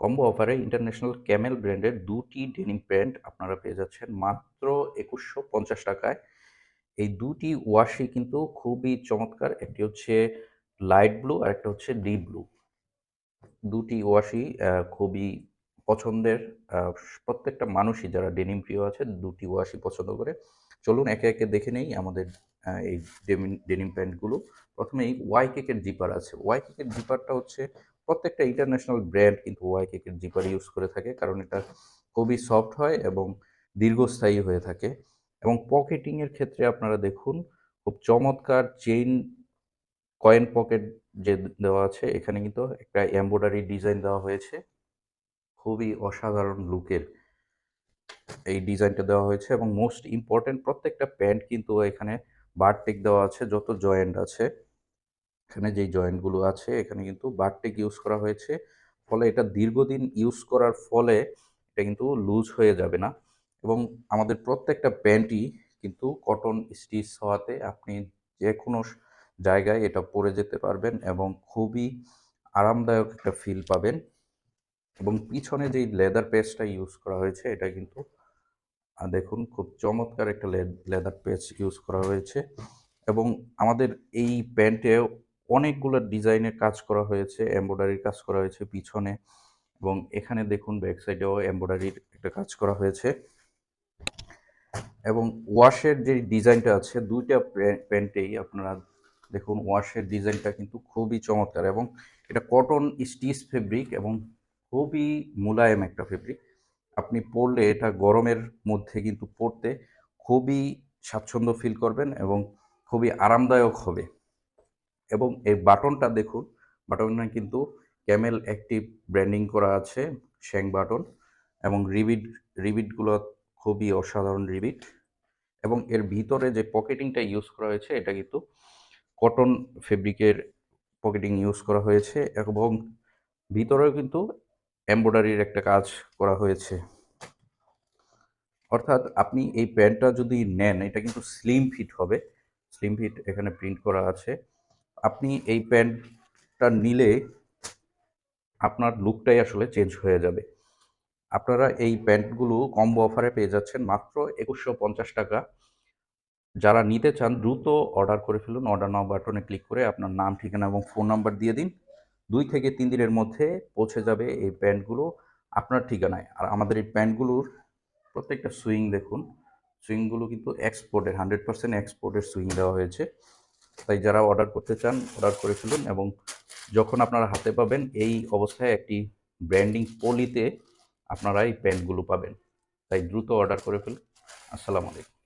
Combo অফারে international Camel ব্র্যান্ডের দুটি ডেনিম প্যান্ট আপনারা পেয়ে যাচ্ছেন মাত্র একুশশো পঞ্চাশ টাকায়। এই দুটি ওয়াশই কিন্তু খুবই চমৎকার, একটি হচ্ছে লাইট ব্লু আর একটা হচ্ছে ডিপ ব্লু দুটি ওয়াশই খুবই পছন্দের প্রত্যেকটা মানুষই যারা ডেনিম প্রিয় আছে দুটি ওয়াশই পছন্দ করে। চলুন একে একে দেখে নেই আমাদের এই ডেনিম প্যান্টগুলো প্রথমেই ওয়াই কেকের জিপার আছে। ওয়াই কেকের জিপারটা হচ্ছে প্রত্যেকটা ইন্টারন্যাশনাল ব্র্যান্ড কিন্তু ওয়াই কেকের জিপার ইউজ করে থাকে, কারণ এটা খুবই সফট হয় এবং দীর্ঘস্থায়ী হয়ে থাকে। এবং পকেটিংয়ের ক্ষেত্রে আপনারা দেখুন, খুব চমৎকার চেইন কয়েন পকেট যে দেওয়া আছে, এখানে কিন্তু একটা এমব্রয়ডারি ডিজাইন দেওয়া হয়েছে। খুবই অসাধারণ লুকের এই ডিজাইনটা দেওয়া হয়েছে এবং মোস্ট ইম্পর্টেন্ট প্রত্যেকটা প্যান্ট কিন্তু এখানে বারটেক দেওয়া আছে, যত জয়েন্ট আছে। এখানে যেই জয়েন্টগুলো আছে, এখানে কিন্তু বারটেক ইউজ করা হয়েছে। ফলে এটা দীর্ঘদিন ইউজ করার ফলে এটা কিন্তু লুজ হয়ে যাবে না। এবং আমাদের প্রত্যেকটা প্যান্টই কিন্তু কটন স্টিচ হওয়াতে আপনি যে কোনো জায়গায় এটা পরে যেতে পারবেন এবং খুবই আরামদায়ক একটা ফিল পাবেন। এবং পিছনে যেই লেদার পেস্টটা ইউজ করা হয়েছে, এটা কিন্তু দেখুন খুব চমৎকার একটা লেদার পেস্ট ইউজ করা হয়েছে। এবং আমাদের এই প্যান্টে অনেকগুলো ডিজাইনের কাজ করা হয়েছে এমব্রয়ডারির কাজ করা হয়েছে পিছনে এবং এখানে দেখুন ব্যাক সাইডেও এমব্রয়ডারির একটা কাজ করা হয়েছে। এবং ওয়াশের যে ডিজাইনটা আছে, দুইটা প্যান্টেই আপনারা দেখুন ওয়াশের ডিজাইনটা কিন্তু খুবই চমৎকার এবং এটা কটন স্টিচ ফেব্রিক এবং খুবই মোলায়েম একটা ফেব্রিক আপনি পরলে এটা গরমের মধ্যে কিন্তু পরতে খুবই স্বাচ্ছন্দ্য ফিল করবেন এবং খুবই আরামদায়ক হবে। এবং এই বাটনটা দেখুন বাটনে কিন্তু ক্যামেল অ্যাক্টিভ ব্র্যান্ডিং করা আছে, শ্যাং বাটন এবং রিবিট, রিবিটগুলো খুবই অসাধারণ রিবিট এবং এর ভিতরে যে পকেটিংটা ইউজ করা হয়েছে, এটা কিন্তু কটন ফেব্রিকের পকেটিং ইউজ করা হয়েছে এবং ভিতরেও কিন্তু এমব্রয়ডারির একটা কাজ করা হয়েছে। অর্থাৎ আপনি এই প্যান্টটা যদি নেন, এটা কিন্তু স্লিম ফিট হবে, স্লিম ফিট এখানে প্রিন্ট করা আছে। আপনি এই প্যান্টটা নিলে আপনার লুকটাই আসলে চেঞ্জ হয়ে যাবে। আপনারা এই প্যান্টগুলো কম্বো অফারে পেয়ে যাচ্ছেন মাত্র একুশশো পঞ্চাশ টাকা। যারা নিতে চান, দ্রুত অর্ডার করে ফেলুন। অর্ডার নাও বাটনে ক্লিক করে আপনার নাম, ঠিকানা এবং ফোন নাম্বার দিয়ে দিন। দুই থেকে তিন দিনের মধ্যে পৌঁছে যাবে এই প্যান্টগুলো আপনার ঠিকানায়। আর আমাদের এই প্যান্টগুলোর প্রত্যেকটা সুইং দেখুন। সুইংগুলো কিন্তু এক্সপোর্টের হান্ড্রেড পার্সেন্ট এক্সপোর্টের সুইং দেওয়া হয়েছে। তাই যারা অর্ডার করতে চান অর্ডার করে ফেলুন এবং যখন আপনারা হাতে পাবেন, এই অবস্থায় একটি ব্র্যান্ডিং পলিতে আপনারা এই প্যান্টগুলো পাবেন। তাই দ্রুত অর্ডার করে ফেলুন। আসসালামু আলাইকুম।